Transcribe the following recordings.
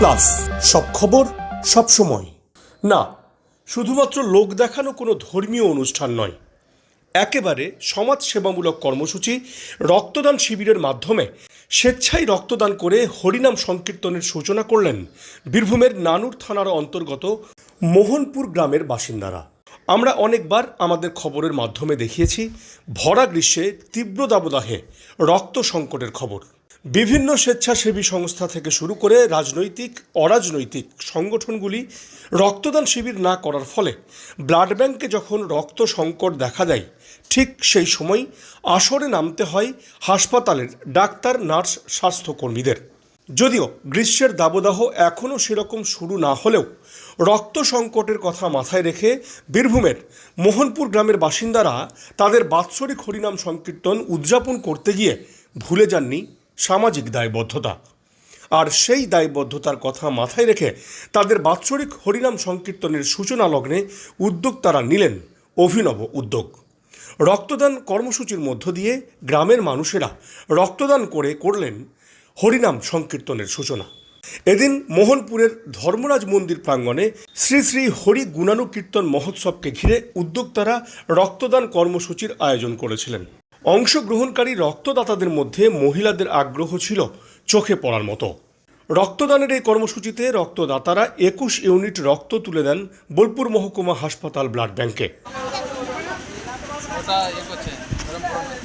Plus, সব খবর সব সময়। না, শুধুমাত্র লোক দেখানো কোনো ধর্মীয় অনুষ্ঠান নয়। একেবারে সমাজ সেবামূলক কর্মসূচি রক্তদান শিবিরের মাধ্যমে স্বেচ্ছায় রক্তদান করে হরিনাম সংকীর্তনের সূচনা করলেন বীরভূমের নানুর থানার অন্তর্গত মোহনপুর গ্রামের বাসিন্দারা। আমরা অনেকবার আমাদের খবরের মাধ্যমে দেখিয়েছি, ভরা গ্রীষ্মে তীব্র দাবদাহে রক্ত সংকটের খবর। বিভিন্ন স্বেচ্ছাসেবী সংস্থা থেকে শুরু করে রাজনৈতিক, অরাজনৈতিক সংগঠনগুলি রক্তদান শিবির না করার ফলে ব্লাড ব্যাংকে যখন রক্ত সংকট দেখা দেয়, ঠিক সেই সময় আসরে নামতে হয় হাসপাতালের ডাক্তার, নার্স, স্বাস্থ্যকর্মীদের। যদিও গ্রীষ্মের দাবদাহ এখনও সেরকম শুরু না হলেও রক্ত সংকটের কথা মাথায় রেখে বীরভূমের মোহনপুর গ্রামের বাসিন্দারা তাদের বাৎসরিক হরিনাম সংকীর্তন উদযাপন করতে গিয়ে ভুলে যাননি সামাজিক দায়বদ্ধতা। আর সেই দায়বদ্ধতার কথা মাথায় রেখে তাদের বাৎসরিক হরিনাম সংকীর্তনের সূচনা লগ্নে উদ্যোক্তারা নিলেন অভিনব উদ্যোগ। রক্তদান কর্মসূচির মধ্য দিয়ে গ্রামের মানুষেরা রক্তদান করে করলেন হরিনাম সংকীর্তনের সূচনা। এদিন মোহনপুরের ধর্মরাজ মন্দির প্রাঙ্গণে শ্রী শ্রী হরি গুণানু কীর্তন মহোৎসবকে ঘিরে উদ্যোক্তারা রক্তদান কর্মসূচির আয়োজন করেছিলেন। অংশগ্রহণকারী রক্তদাতাদের মধ্যে মহিলাদের আগ্রহ ছিল চোখে পড়ার মতো রক্তদানের এই কর্মসূচিতে রক্তদাতারা একুশ ইউনিট রক্ত তুলে দেন বোলপুর মহকুমা হাসপাতাল ব্লাড ব্যাংকে গরম করবে।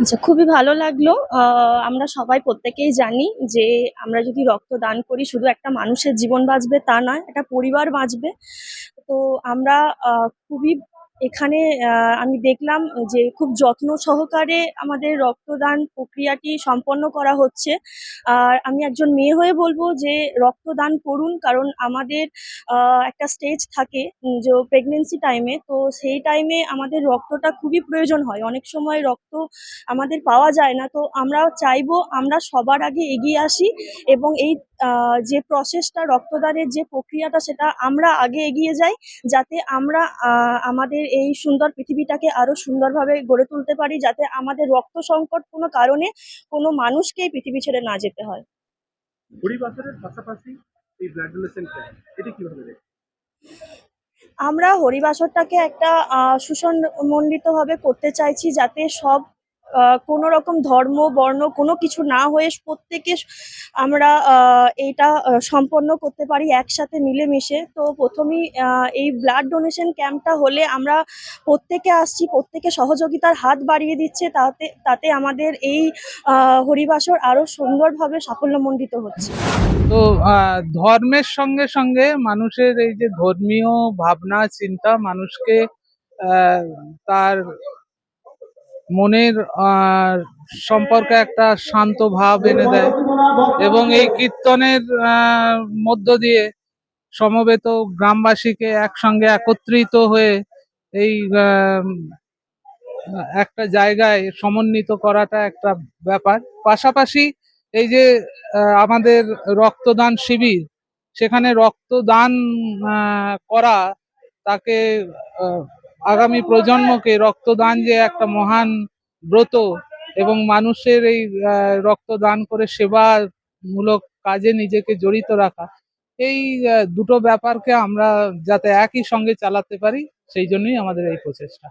আচ্ছা খুবই ভালো লাগল। আমরা সবাই প্রত্যেকেই জানি যে আমরা যদি রক্ত দান করি, শুধু একটা মানুষের জীবন বাঁচবে তা নয়, একটা পরিবার বাঁচবে। তো আমরা খুবই এখানে আমি দেখলাম যে খুব যত্ন সহকারে আমাদের রক্তদান প্রক্রিয়াটি সম্পন্ন করা হচ্ছে। আর আমি একজন মেয়ে হয়ে বলব যে রক্তদান করুন, কারণ আমাদের একটা স্টেজ থাকে যে প্রেগনেন্সি টাইমে তো সেই টাইমে আমাদের রক্তটা খুবই প্রয়োজন হয়। অনেক সময় রক্ত আমাদের পাওয়া যায় না। তো আমরা চাইব আমরা সবার আগে এগিয়ে আসি এবং এই যে প্রসেসটা রক্তদানের যে প্রক্রিয়াটা সেটা আমরা আগে এগিয়ে যাই যাতে আমরা আমাদের এই সুন্দর পৃথিবীটাকে আরও সুন্দরভাবে গড়ে তুলতে পারি যাতে আমাদের রক্ত সংকট কোনো কারণে কোনো মানুষকে পৃথিবী ছেড়ে না যেতে হয়। পরিবাসের পাশাপাশি এই ব্লাড ডোনেশন ক্যাম্প এটি কীভাবে আমরা হরিবাসরটাকে একটা আহ, সুসংমণ্ডিতভাবে করতে চাইছি যাতে সব কোনো রকম ধর্ম, বর্ণ কোনো কিছু না হয়ে প্রত্যেকে আমরা এইটা সম্পন্ন করতে পারি একসাথে মিলেমিশে। তো প্রথমেই এই ব্লাড ডোনেশন ক্যাম্পটা হলে আমরা প্রত্যেকে আসছি, প্রত্যেকে সহযোগিতার হাত বাড়িয়ে দিচ্ছে। তাতে তাতে আমাদের এই হরিবাসর আরও সুন্দরভাবে সাফল্যমণ্ডিত হচ্ছে। তো ধর্মের সঙ্গে সঙ্গে মানুষের এই যে ধর্মীয় ভাবনা, চিন্তা, মানুষকে তার মনের সম্পর্কে একটা শান্ত ভাব এনে দেয় এবং এই কীর্তনের মধ্য দিয়ে সমবেত গ্রামবাসীকে একসঙ্গে একত্রিত হয়ে এই একটা জায়গায় সমন্বিত করাটা একটা ব্যাপার। পাশাপাশি এই যে আমাদের রক্তদান শিবির, সেখানে রক্তদান করা তাকে আগামী প্রজন্মকে রক্তদান যে একটা মহান ব্রত এবং মানুষের এই রক্তদান করে সেবামূলক কাজে নিজেকে জড়িত রাখা, এই দুটো ব্যাপারকে আমরা যাতে একই সঙ্গে চালাতে পারি, সেই জন্যই আমাদের এই প্রচেষ্টা।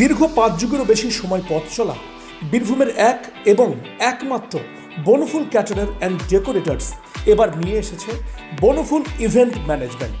দীর্ঘ পাঁচ যুগেরও বেশি সময় পথ চলা, বীরভূমের এক এবং একমাত্র বনফুল ক্যাটারার অ্যান্ড ডেকোরেটার্স এবার নিয়ে এসেছে বনফুল ইভেন্ট ম্যানেজমেন্ট